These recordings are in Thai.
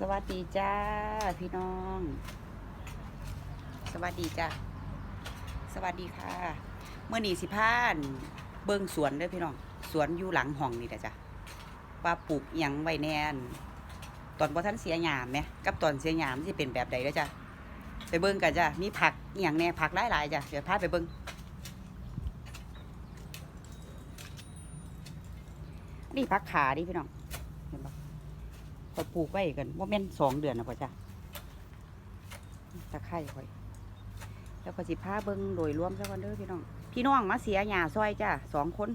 สวัสดีจ้าพี่น้อง สวัสดีจ้าสวัสดีค่ะ เมื่อนี้สิพานเบิ่งสวนด้อพี่น้อง สวนอยู่หลังห้องนี่แหละจ้ะว่าปลูกยังไว้แน่น ตอนบ่ทันเสียหยามไหมกับตอนเสียหยามสิเป็นแบบใดเด้อจ้ะไปเบิ่งกันจ้ะมีผักอย่างแน่ผักหลายๆจ้ะเดี๋ยวพาไปเบิ่งนี่ผักขาดิพี่น้อง ข่อยปลูกไว้กันว่าแม่นสองเดือนนะพ่อจ้ะตะไคร้ข่อย แล้วก็สิพาเบิ้งโดยรวมซะก่อนเด้อพี่น้อง พี่น้องมาเสียหญ้าซอยจ้ะสองคน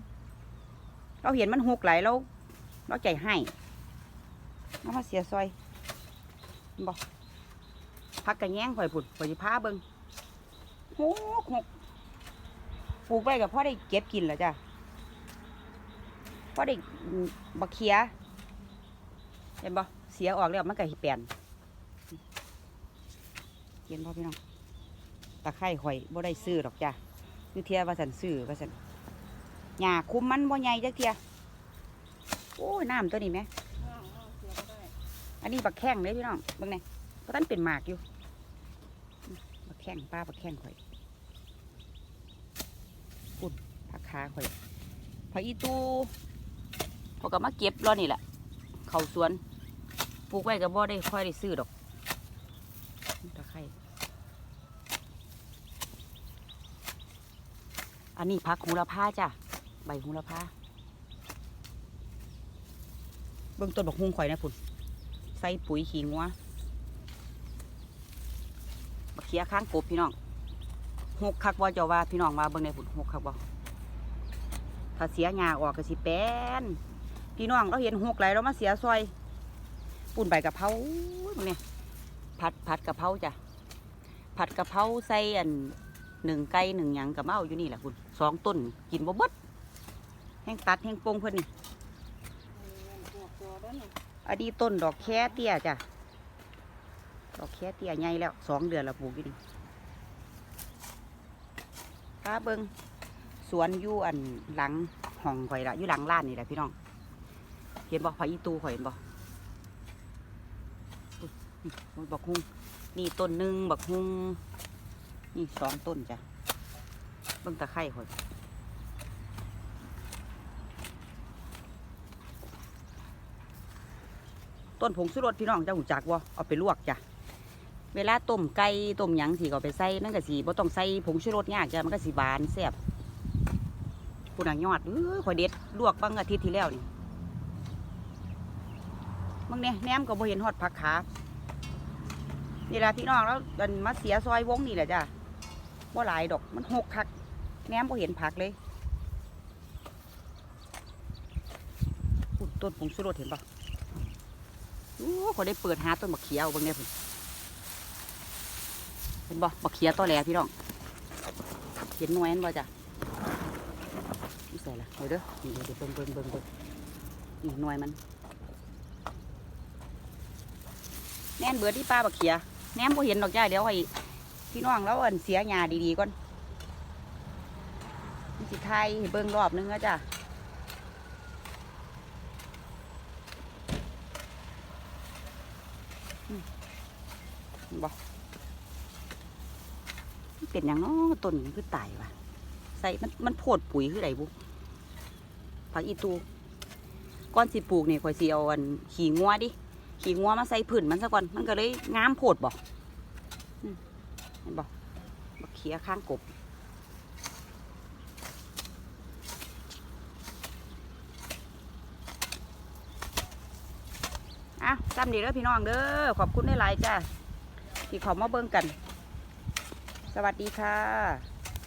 เราเห็นมันหกไหลายเราเราใจให้เรามาเสียซอยบอกพักกระแยงข่อยผุดข่อยสิพาเบิ้งหกหกปลูกไว้กับพ่อได้เก็บกินแล้วจ้ะพ่อได้บักเขีย เห็นบ่เสียออกแล้วมันก็เปลี่ยนเห็นบ่พี่น้องตะไคร่ข่อยบ่ได้ซื้อหรอกจ้ะคือเทียว่าสันซื้อว่าสันหญ้าคุ้มมันบ่ใหญ่จักเทียโอ้น้ำตัวนี้ไหมอันนี้บักแข้งเลยพี่น้องบิ่งไงเพราะท่านเป็นหมากอยู่บักแข้งป้าบักแข้งข่อยปุ่นผักขาข่อยผักอีตูเขาก็มาเก็บรอนี่แหละเขาสวน ปลูกไว้ก็บ่ได้ค่อยได้ซื้อดอกตะไคร้อันนี้พักหูละผ้าจ้ะ ใบหูละผ้าเบื้องต้นบอกฮุงข่อยนะพุ่นใส่ปุ๋ยขี้งัวบักเขียข้างกบพี่น้องหกคักบ่จ้าว่าพี่น้องมาเบิ่งในพุ่นหกคักบ่ถ้าเสียหญ้าออกก็สิแป้นพี่น้องเราเห็นหกไหลเรามาเสียซอย ปุ่นใบกะเพราเนี่ยผัดผัดกะเพราจ้ะผัดกะเพราใส่อันหนึ่งไก่หนึ่งหยังกับเมาอยู่นี่แหละคุณสองต้นกินบ่บดแห้งตัดแห้งปงเพื่อนนี่อันนี้ต้นดอกแค่เตี้ยจ้ะดอกแค่เตี้ยใหญ่แล้วสองเดือนแล้วปลูกอยู่นี่ตาเบิงสวนอยู่อันหลังห้องข่อยละอยู่หลังร้านนี่แหละพี่น้อง เห็นบอกพาอีตูข่อยเห็นบอก บักฮุงนี่ต้นหนึ่งบักฮุงนี่สองต้นจ้ะเบิ่งตะไคร้ข่อยต้นผงสุรสพี่น้องเจ้าหูจักวะเอาไปลวกจ้ะเวลาต้มไก่ต้มหยังสีก็ไปใส่นั่นก็สีบ่ต้องใส่ผงชูรสยากจ้ะมันก็สีบานแซ่บผู้นังยอดเอ้ยข่อยเด็ดลวกบางอาทิตย์ที่แล้วนี่มึงเนี่ยแหนมก็บ่เห็นฮอดผักขา นี่แหละพี่น้องแล้วดันมาเสียซอยวงนี่แหละจ้ะบ่หลายดอกมันหกคักแหนมบ่เห็นผักเลยอุ๊ยต้นผงสุรสเห็นปะโอ้เขาได้เปิดหาต้นบักเขียวบางเนี่ยพุ่เห็นบ่บักเขียวตัวแหลพี่น้องเห็นหน่วยนั่นบ่จ้ะนี่ใส่ละเดี๋ยวเด้อนี่เดี๋ยวเบิ่งเบิ่งเบิ่งเบิ่งนี่หน่วยมันแน่นเบิดที่ป้าบักเขีย แนมบ่เห็นดอกจ้าเดี๋ยวให้พี่น้องแล้วอันเสียหญ้าดีๆก่อนมันสิไทยเบิ่งรอบนึงนะจ้ะเห็นบ่มันเป็นอย่างน้อต้นมันคือตายวะใส่มันมันโพดปุ๋ยคือไรบุผักอีตูก้อนสิปลูกนี่ข่อยสิเอาอันขี่งัวดิ ขี่งัวมาใส่ผื่นมันซะก่อน มันก็เลยงามโพดบอกเห็นบอกบักเขียข้างกบอะจำดีเด้อพี่น้องเด้อ ขอบคุณในไลน์จ้าที่เขามาเบิ่งกัน สวัสดีค่ะ